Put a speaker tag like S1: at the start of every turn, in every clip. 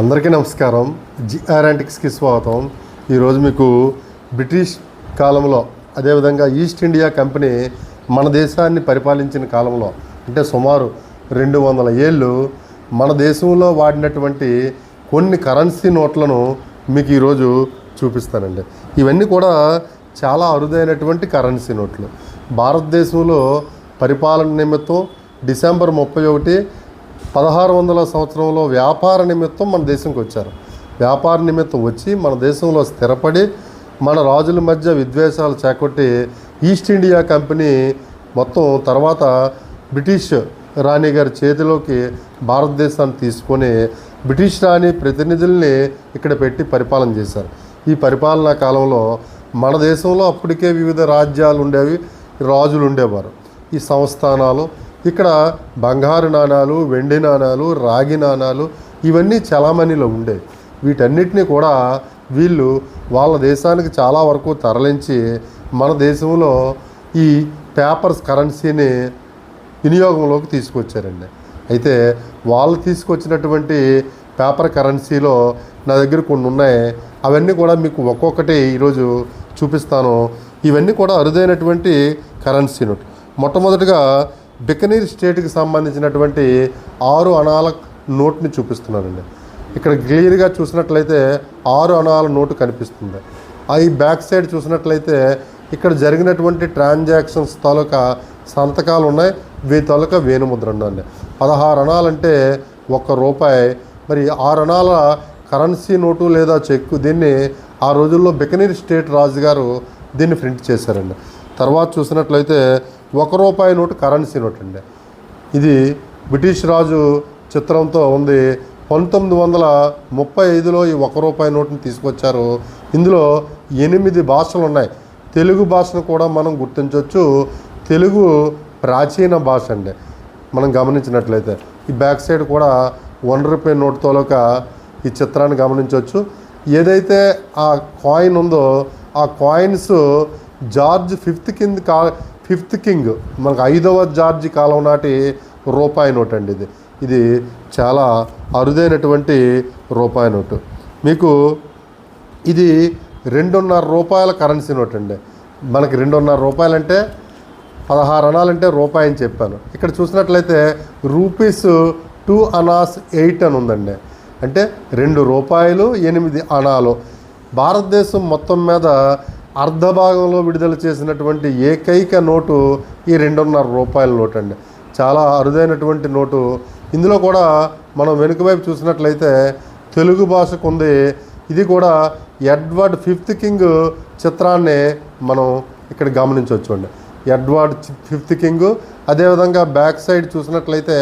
S1: అందరికీ నమస్కారం. జిఆర్ యాంటిక్స్కి స్వాగతం. ఈరోజు మీకు బ్రిటిష్ కాలంలో అదేవిధంగా ఈస్ట్ ఇండియా కంపెనీ మన దేశాన్ని పరిపాలించిన కాలంలో అంటే సుమారు రెండు వందల ఏళ్ళు మన దేశంలో వాడినటువంటి కొన్ని కరెన్సీ నోట్లను మీకు ఈరోజు చూపిస్తానండి. ఇవన్నీ కూడా చాలా అరుదైనటువంటి కరెన్సీ నోట్లు. భారతదేశంలో పరిపాలన నిమిత్తం డిసెంబర్ ముప్పై ఒకటి పదహారు వందల సంవత్సరంలో వ్యాపార నిమిత్తం మన దేశంకి వచ్చారు. వ్యాపార నిమిత్తం వచ్చి మన దేశంలో స్థిరపడి మన రాజుల మధ్య విద్వేషాలు చేకొట్టి ఈస్ట్ ఇండియా కంపెనీ మొత్తం తర్వాత బ్రిటిష్ రాణి గారి చేతిలోకి భారతదేశాన్ని తీసుకొని బ్రిటిష్ రాణి ప్రతినిధుల్ని ఇక్కడ పెట్టి పరిపాలన చేశారు. ఈ పరిపాలనా కాలంలో మన దేశంలో అప్పటికే వివిధ రాజ్యాలు ఉండేవి రాజులు ఉండేవారు. ఈ సంస్థానాలు ఇక్కడ బంగారు నాణాలు వెండి నాణాలు రాగి నాణాలు ఇవన్నీ చలామణిలో ఉండేవి వీటన్నిటిని కూడా వీళ్ళు వాళ్ళ దేశానికి చాలా వరకు తరలించి మన దేశంలో ఈ పేపర్స్ కరెన్సీని వినియోగంలోకి తీసుకొచ్చారండి. అయితే వాళ్ళు తీసుకొచ్చినటువంటి పేపర్ కరెన్సీలో నా దగ్గర కొన్ని ఉన్నాయి. అవన్నీ కూడా మీకు ఒక్కొక్కటి ఈరోజు చూపిస్తాను. ఇవన్నీ కూడా అరుదైనటువంటి కరెన్సీ నోట్. మొట్టమొదటిగా బికనీర్ స్టేట్కి సంబంధించినటువంటి ఆరు అణాల నోట్ని చూపిస్తున్నానండి ఇక్కడ క్లియర్గా చూసినట్లయితే ఆరు అణాల నోటు కనిపిస్తుంది. ఆ ఈ బ్యాక్ సైడ్ చూసినట్లయితే ఇక్కడ జరిగినటువంటి ట్రాన్సాక్షన్స్ తాలూకా సంతకాలు ఉన్నాయి. వీటి తాలూకా వేణుముద్ర ఉందండి పదహారు అణాలంటే ఒక్క రూపాయి. మరి ఆరు అనాల కరెన్సీ నోటు లేదా చెక్కు దీన్ని ఆ రోజుల్లో బికనీర్ స్టేట్ రాజుగారు దీన్ని ప్రింట్ చేశారండి. తర్వాత చూసినట్లయితే ఒక రూపాయి నోటు కరెన్సీ నోట్ అండి. ఇది బ్రిటిష్ రాజు చిత్రంతో ఉంది. పంతొమ్మిది వందల ముప్పై ఐదులో ఈ ఒక రూపాయి నోటుని తీసుకొచ్చారు. ఇందులో ఎనిమిది భాషలు ఉన్నాయి. తెలుగు భాషను కూడా మనం గుర్తించవచ్చు తెలుగు ప్రాచీన భాష అండి. మనం గమనించినట్లయితే ఈ బ్యాక్ సైడ్ కూడా వన్ రూపాయి నోట్ తోలక ఈ చిత్రాన్ని గమనించవచ్చు ఏదైతే ఆ కాయిన్ ఉందో ఆ కాయిన్స్ జార్జ్ ఫిఫ్త్ కింద కా ఫిఫ్త్ కింగ్. మనకు ఐదవ జార్జి కాలం నాటి రూపాయి నోట్ అండి ఇది. ఇది చాలా అరుదైనటువంటి రూపాయి నోటు. మీకు ఇది రెండున్నర రూపాయల కరెన్సీ నోట్ అండి. మనకి రెండున్నర రూపాయలంటే పదహారు అనాలంటే రూపాయి అని చెప్పాను. ఇక్కడ చూసినట్లయితే రూపీస్ టూ అనాస్ ఎయిట్ అని ఉందండి. అంటే రెండు రూపాయలు ఎనిమిది అణాలు భారతదేశం మొత్తం మీద అర్ధ భాగంలో విడుదల చేసినటువంటి ఏకైక నోటు ఈ రెండున్నర రూపాయల నోటు అండి. చాలా అరుదైనటువంటి నోటు. ఇందులో కూడా మనం వెనుక వైపు చూసినట్లయితే తెలుగు భాషకు ఉంది. ఇది కూడా ఎడ్వర్డ్ ఫిఫ్త్ కింగ్ చిత్రాన్ని మనం ఇక్కడ గమనించవచ్చు అండి. Edward fifth king. అదేవిధంగా బ్యాక్ సైడ్ చూసినట్లయితే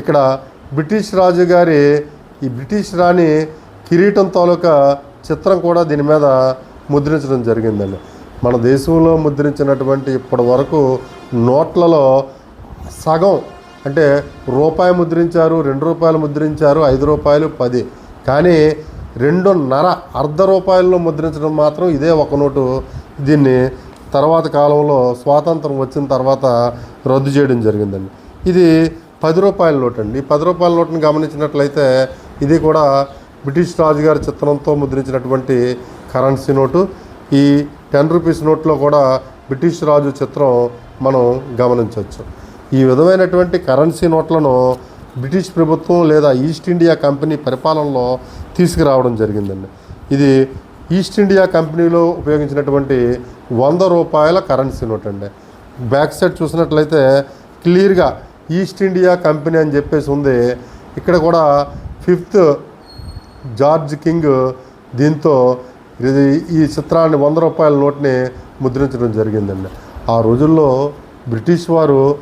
S1: ఇక్కడ బ్రిటిష్ రాజు గారి ఈ బ్రిటిష్ రాణి కిరీటం తాలూకా చిత్రం కూడా దీని మీద ముద్రించడం జరిగిందండి. మన దేశంలో ముద్రించినటువంటి ఇప్పటి వరకు నోట్లలో సగం అంటే రూపాయి ముద్రించారు రెండు రూపాయలు ముద్రించారు ఐదు రూపాయలు పది. కానీ రెండున్నర అర్ధ రూపాయల్లో ముద్రించడం మాత్రం ఇదే ఒక నోటు. దీన్ని తర్వాత కాలంలో స్వాతంత్రం వచ్చిన తర్వాత రద్దు చేయడం జరిగిందండి. ఇది పది రూపాయల నోటు అండి ఈ పది రూపాయల నోట్ని గమనించినట్లయితే ఇది కూడా బ్రిటిష్ రాజుగారి చిత్రంతో ముద్రించినటువంటి కరెన్సీ నోటు. ఈ టెన్ రూపీస్ నోట్లో కూడా బ్రిటిష్ రాజు చిత్రం మనం గమనించవచ్చు. ఈ విధమైనటువంటి కరెన్సీ నోట్లను బ్రిటిష్ ప్రభుత్వం లేదా ఈస్ట్ ఇండియా కంపెనీ పరిపాలనలో తీసుకురావడం జరిగిందండి. ఇది ఈస్ట్ ఇండియా కంపెనీలో ఉపయోగించినటువంటి వంద రూపాయల కరెన్సీ నోట్ అండి బ్యాక్ సైడ్ చూసినట్లయితే క్లియర్గా ఈస్ట్ ఇండియా కంపెనీ అని చెప్పేసి ఉంది. ఇక్కడ కూడా ఫిఫ్త్ జార్జ్ కింగ్ దీంతో ఇది ఈ చిత్రాన్ని వంద రూపాయల నోట్ని ముద్రించడం జరిగిందండి. ఆ రోజుల్లో బ్రిటిష్ వారు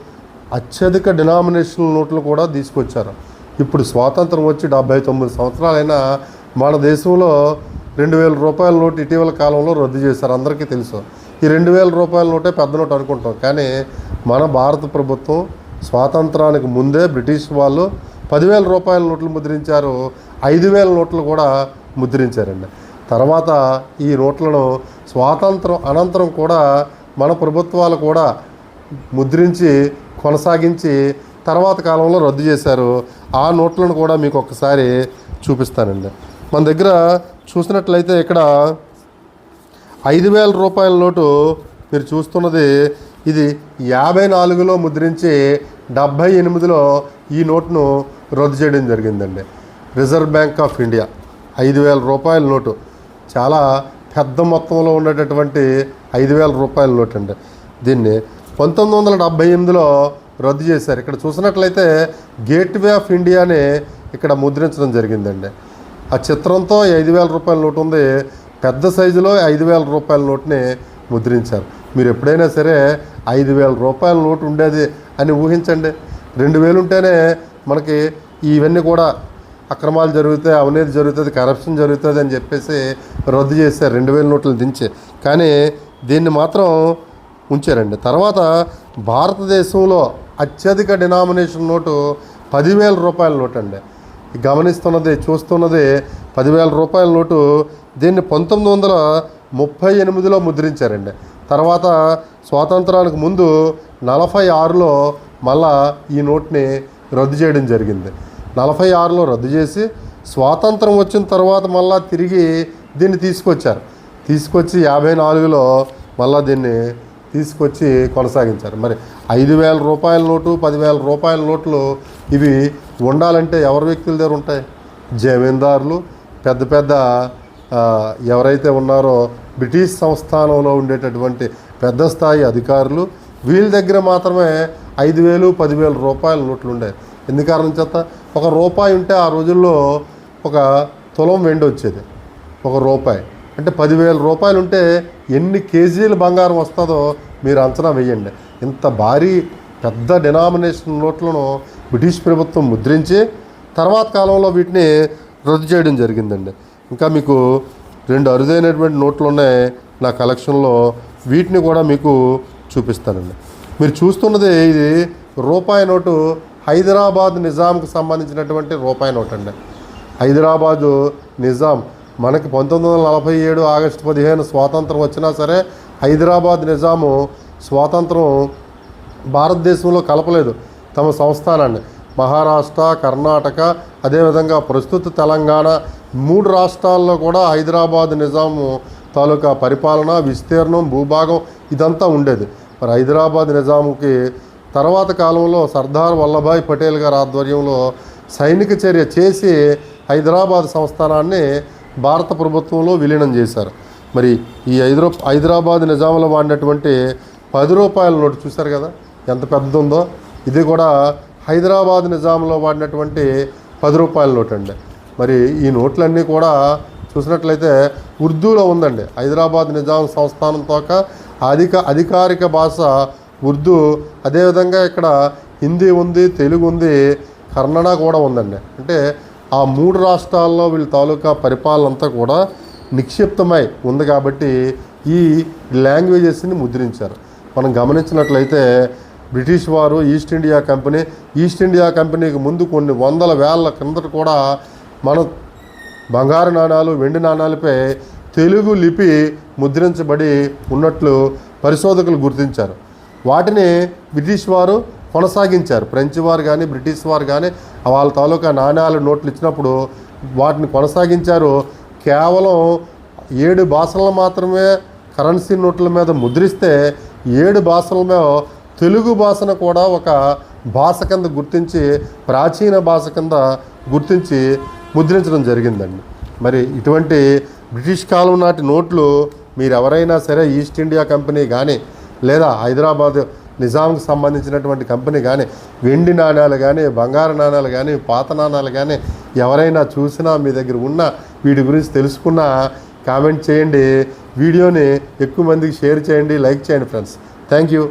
S1: అత్యధిక డినామినేషన్ నోట్లు కూడా తీసుకొచ్చారు. ఇప్పుడు స్వాతంత్రం వచ్చి డెబ్బై తొమ్మిది సంవత్సరాలైనా మన దేశంలో రెండు వేల రూపాయల నోటు ఇటీవల కాలంలో రద్దు చేశారు. అందరికీ తెలుసు. ఈ రెండు వేల రూపాయల నోటే పెద్ద నోటు అనుకుంటాం. కానీ మన భారత ప్రభుత్వం స్వాతంత్రానికి ముందే బ్రిటిష్ వాళ్ళు పదివేల రూపాయల నోట్లు ముద్రించారు. ఐదు వేల నోట్లు కూడా ముద్రించారండి. తర్వాత ఈ నోట్లను స్వాతంత్రం అనంతరం కూడా మన ప్రభుత్వాలు కూడా ముద్రించి కొనసాగించి తర్వాత కాలంలో రద్దు చేశారు. ఆ నోట్లను కూడా మీకు ఒకసారి చూపిస్తానండి. మన దగ్గర చూసినట్లయితే ఇక్కడ ఐదు వేల రూపాయల నోటు మీరు చూస్తున్నది. ఇది యాభై నాలుగులో ముద్రించి డెబ్భై ఎనిమిదిలో ఈ నోటును రద్దు చేయడం జరిగిందండి. రిజర్వ్ బ్యాంక్ ఆఫ్ ఇండియా ఐదు వేల రూపాయల నోటు. చాలా పెద్ద మొత్తంలో ఉండేటటువంటి ఐదు వేల రూపాయల నోట్ అండి. దీన్ని పంతొమ్మిది వందల డెబ్భై ఎనిమిదిలో రద్దు చేశారు. ఇక్కడ చూసినట్లయితే గేట్వే ఆఫ్ ఇండియాని ఇక్కడ ముద్రించడం జరిగిందండి. ఆ చిత్రంతో ఐదు వేల రూపాయల నోటు ఉంది. పెద్ద సైజులో ఐదు వేల రూపాయల నోటుని ముద్రించారు. మీరు ఎప్పుడైనా సరే ఐదు వేల రూపాయల నోటు ఉండేది అని ఊహించండి. రెండు వేలు ఉంటేనే మనకి ఇవన్నీ కూడా అక్రమాలు జరుగుతాయి అవినీతి జరుగుతుంది కరప్షన్ జరుగుతుంది అని చెప్పేసి రద్దు చేశారు రెండు వేల నోట్లు దించి. కానీ దీన్ని మాత్రం ఉంచారండి. తర్వాత భారతదేశంలో అత్యధిక డినామినేషన్ నోటు పదివేల రూపాయల నోటు అండి గమనిస్తున్నది చూస్తున్నది పదివేల రూపాయల నోటు దీన్ని పంతొమ్మిది వందల ముప్పై ఎనిమిదిలో ముద్రించారండి. తర్వాత స్వాతంత్రానికి ముందు నలభై ఆరులో మళ్ళా ఈ నోట్ని రద్దు చేయడం జరిగింది. నలభై ఆరులో రద్దు చేసి స్వాతంత్రం వచ్చిన తర్వాత మళ్ళా తిరిగి దీన్ని తీసుకొచ్చారు. తీసుకొచ్చి యాభై నాలుగులో మళ్ళా దీన్ని తీసుకొచ్చి కొనసాగించారు. మరి ఐదు వేల రూపాయల నోటు పదివేల రూపాయల నోట్లు ఇవి ఉండాలంటే ఎవరి వ్యక్తుల దగ్గర ఉంటాయి? జమీందారులు పెద్ద పెద్ద ఎవరైతే ఉన్నారో బ్రిటిష్ సంస్థానంలో ఉండేటటువంటి పెద్ద స్థాయి అధికారులు వీళ్ళ దగ్గర మాత్రమే ఐదు వేలు పదివేల రూపాయల నోట్లు ఉండేవి ఎందు కారణం చేత? ఒక రూపాయి ఉంటే ఆ రోజుల్లో ఒక తులం వెండి వచ్చేది. ఒక రూపాయి. అంటే పదివేల రూపాయలు ఉంటే ఎన్ని కేజీలు బంగారం వస్తుందో మీరు అంచనా వేయండి. ఇంత భారీ పెద్ద డినామినేషన్ నోట్లను బ్రిటిష్ ప్రభుత్వం ముద్రించి తర్వాత కాలంలో వీటిని రద్దు చేయడం జరిగిందండి. ఇంకా మీకు రెండు అరుదైనటువంటి నోట్లు ఉన్నాయి నా కలెక్షన్లో. వీటిని కూడా మీకు చూపిస్తానండి. మీరు చూస్తున్నది ఇది రూపాయి నోటు హైదరాబాద్ నిజాంకు సంబంధించినటువంటి రూపాయి నోట్ అండి హైదరాబాదు నిజాం మనకి పంతొమ్మిది వందల నలభై ఏడు ఆగస్టు పదిహేను స్వాతంత్రం వచ్చినా సరే హైదరాబాద్ నిజాము స్వాతంత్రం భారతదేశంలో కలపలేదు. తమ సంస్థానాన్ని మహారాష్ట్ర కర్ణాటక అదేవిధంగా ప్రస్తుత తెలంగాణ మూడు రాష్ట్రాల్లో కూడా హైదరాబాద్ నిజాము తాలూకా పరిపాలన విస్తీర్ణం భూభాగం ఇదంతా ఉండేది. మరి హైదరాబాద్ నిజాముకి తర్వాత కాలంలో సర్దార్ వల్లభాయ్ పటేల్ గారి ఆధ్వర్యంలో సైనిక చర్య చేసి హైదరాబాద్ సంస్థానాన్ని భారత ప్రభుత్వంలో విలీనం చేశారు. మరి ఈ హైదరా హైదరాబాద్ నిజాంలో వాడినటువంటి పది రూపాయల నోటు చూశారు కదా? ఎంత పెద్దదుందో? ఇది కూడా హైదరాబాద్ నిజాంలో వాడినటువంటి పది రూపాయల నోట్ అండి మరి ఈ నోట్లన్నీ కూడా చూసినట్లయితే ఉర్దూలో ఉందండి. హైదరాబాద్ నిజాం సంస్థానంతో అధిక అధికారిక భాష ఉర్దూ అదేవిధంగా ఇక్కడ హిందీ ఉంది తెలుగు ఉంది కన్నడ కూడా ఉందండి. అంటే ఆ మూడు రాష్ట్రాల్లో వీళ్ళ తాలూకా పరిపాలనంతా కూడా నిక్షిప్తమై ఉంది కాబట్టి ఈ లాంగ్వేజెస్ని ముద్రించారు. మనం గమనించినట్లయితే బ్రిటిష్ వారు East India Company East India కంపెనీకి ముందు కొన్ని వందల వేల కిందట కూడా మన బంగారు నాణాలు వెండి నాణాలపై తెలుగు లిపి ముద్రించబడి ఉన్నట్లు పరిశోధకులు గుర్తించారు. వాటిని బ్రిటిష్ వారు కొనసాగించారు. ఫ్రెంచ్ వారు కానీ బ్రిటిష్ వారు కానీ వాళ్ళ తాలూకా నాణ్యాలు నోట్లు ఇచ్చినప్పుడు వాటిని కొనసాగించారు. కేవలం ఏడు భాషలను మాత్రమే కరెన్సీ నోట్ల మీద ముద్రిస్తే ఏడు భాషల మీద తెలుగు భాషను కూడా ఒక భాష కింద గుర్తించి ప్రాచీన భాష కింద గుర్తించి ముద్రించడం జరిగిందండి. మరి ఇటువంటి బ్రిటిష్ కాలం నాటి నోట్లు మీరు ఎవరైనా సరే ఈస్ట్ ఇండియా కంపెనీ కానీ లేదా హైదరాబాద్ నిజాంకి సంబంధించినటువంటి కంపెనీ కానీ వెండి నాణ్యాలు కానీ బంగారు నాణ్యాలు కానీ పాత నాణ్యాలు కానీ ఎవరైనా చూసినా మీ దగ్గర ఉన్న వీటి గురించి తెలుసుకున్నా కామెంట్ చేయండి. వీడియోని ఎక్కువ మందికి షేర్ చేయండి లైక్ చేయండి ఫ్రెండ్స్. Thank you.